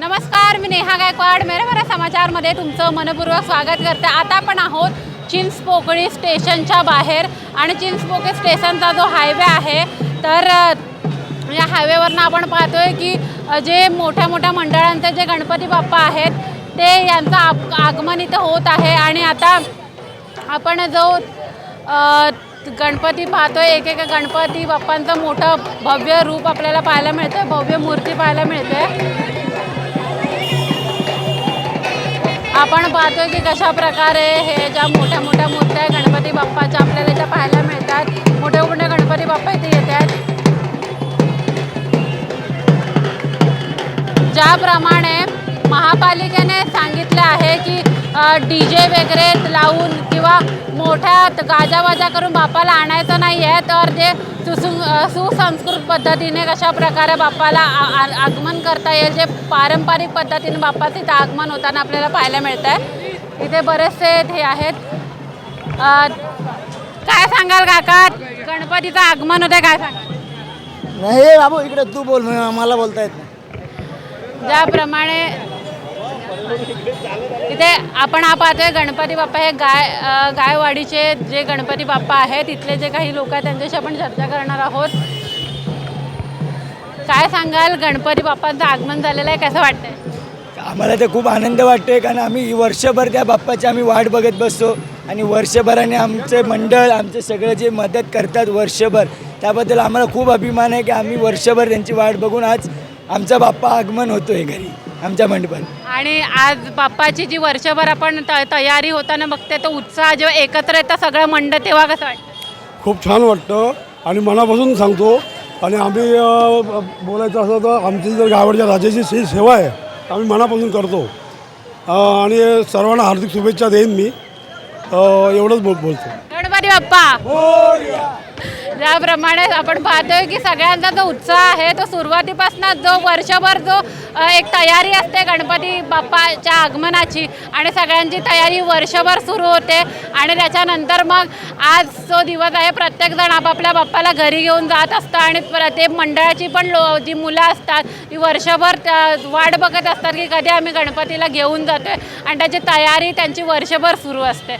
नमस्कार मी नेहा गायकवाड. मेरे समाचारमध्ये तुमचं मनपूर्वक स्वागत करते. आता आपण आहोत चिंचपोकळी स्टेशनच्या बाहेर आणि चिंचपोकळी स्टेशनचा जो हायवे आहे तर या हायवेवरनं आपण पाहतोय की जे मोठ्या मोठ्या मंडळांचे जे गणपती बाप्पा आहेत ते यांचं आप आगमन इथं होत आहे. आणि आता आपण जो गणपती पाहतोय एक एक गणपती बाप्पांचं मोठं भव्य रूप आपल्याला पाहायला मिळतं भव्य मूर्ती पाहायला मिळते. आपण पाहतोय की कशा प्रकारे हे ज्या मोठ्या मोठ्या मूर्त्या आहे गणपती बाप्पाच्या आपल्याला इथे पाहायला मिळतात. मोठे मोठे गणपती बाप्पा इथे येत आहेत. ज्याप्रमाणे महापालिकेने सांगितलं आहे की डी जे वगैरे लावून किंवा मोठ्या गाजावाजा करून बाप्पाला आणायचं नाही आहे तर जे सुसु सुसंस्कृत पद्धतीने कशा प्रकारे बाप्पाला आगमन करता येईल जे पारंपरिक पद्धतीने बाप्पाचं इथं आगमन होताना आपल्याला पाहायला मिळत आहे इथे बरेचसे हे आहेत. काय सांगाल काका? गणपतीचं आगमन होतं काय सांगाल? नाही बाबू इकडे तू बोल मला बोलता येत नाही. ज्याप्रमाणे इथे आपण हा पाहतोय गणपती बाप्पा हे गाय गायवाडीचे जे गणपती बाप्पा आहेत तिथले जे काही लोक आहेत त्यांच्याशी आपण चर्चा करणार आहोत. काय सांगाल गणपती बाप्पांचं आगमन झालेलं आहे कसं वाटतंय? आम्हाला तर खूप आनंद वाटतोय कारण आम्ही वर्षभर त्या बाप्पाची आम्ही वाट बघत बसतो आणि वर्षभराने आमचे मंडळ आमचे सगळे जे मदत करतात वर्षभर त्याबद्दल आम्हाला खूप अभिमान आहे की आम्ही वर्षभर त्यांची वाट बघून आज आमचा बाप्पा आगमन होतोय घरी. आमच्या मंडपात. आणि आज बाप्पाची जी वर्षभर आपण त तयारी होताना बघते तो उत्साह जेव्हा एकत्र येतं सगळं मंडळ तेव्हा कसं वाटतं? खूप छान वाटतं. आणि मनापासून सांगतो आणि आम्ही अ, बोलायचं असं तर आमची जर गावडच्या राजाची जी सेवा आहे आम्ही मनापासून करतो. अ, आणि सर्वांना हार्दिक शुभेच्छा देईन मी. अ, एवढंच बोल बोलतो. गणपती बाप्पा! ज्याप्रमाणे आपण पाहतोय की सगळ्यांचा जो उत्साह आहे तो सुरुवातीपासून जो वर्षभर जो एक तयारी असते गणपती बाप्पाच्या आगमनाची आणि सगळ्यांची तयारी वर्षभर सुरू होते आणि त्याच्यानंतर मग आज जो दिवस आहे प्रत्येकजण आपापल्या बाप्पाला घरी घेऊन जात असतं आणि प्र- ते मंडळाची पण लो जी मुलं असतात ती वर्षभर वाट बघत असतात की कधी आम्ही गणपतीला घेऊन जातोय आणि त्याची तयारी त्यांची वर्षभर सुरू असते.